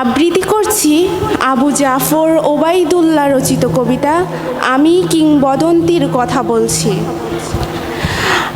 আবৃত্তি করছি আবু জাফর ওবাইদুল্লাহ রচিত কবিতা আমি কিংবদন্তির কথা বলছি।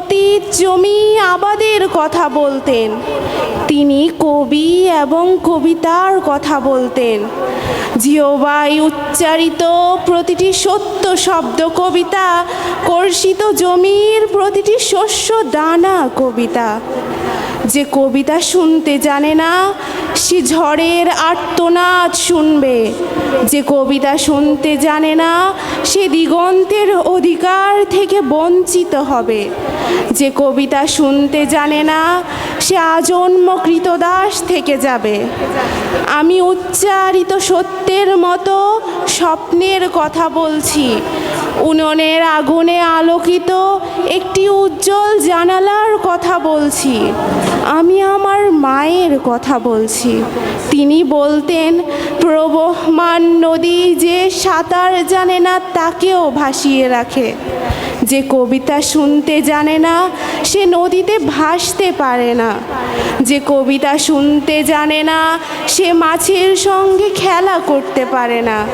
পতিত জমি আবাদের কথা বলতেন। তিনি কবি এবং কবিতার কথা বলতেন। জিওবাই উচ্চারিত প্রতিটি সত্য শব্দ কবিতা কর্ষিত জমির প্রতিটি শস্য দানা কবিতা। যে কবিতা শুনতে জানে না, সে ঝড়ের আর্তনাদ শুনবে। যে কবিতা শুনতে জানে না, সে দিগন্তের অধিকার থেকে বঞ্চিত হবে। যে কবিতা শুনতে জানে না, সে আজন্ম কৃতদাস থেকে যাবে। আমি উচ্চারিত সত্যের মতো স্বপ্নের কথা বলছি উনুনের আগুনে আলোকিত একটি উজ্জ্বল জানালার কথা বলছি। আমি আমার মায়ের কথা বলছি। তিনি বলতেন, প্রবহমান নদী যে সাঁতার জানে না, তাকেও ভাসিয়ে রাখে। যে কবিতা শুনতে জানে না, সে নদীতে ভাসতে পারে না। যে কবিতা শুনতে জানে না, সে মাছের সঙ্গে খেলা করতে পারে না।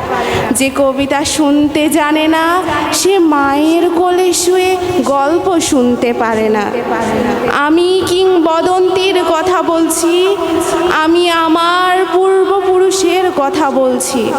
যে কবিতা শুনতে জানে না, সে মায়ের কোলে শুয়ে গল্প শুনতে পারে না। আমি কিংবদন্তির কথা বলছি, আমি আমার পূর্বপুরুষের কথা বলছি।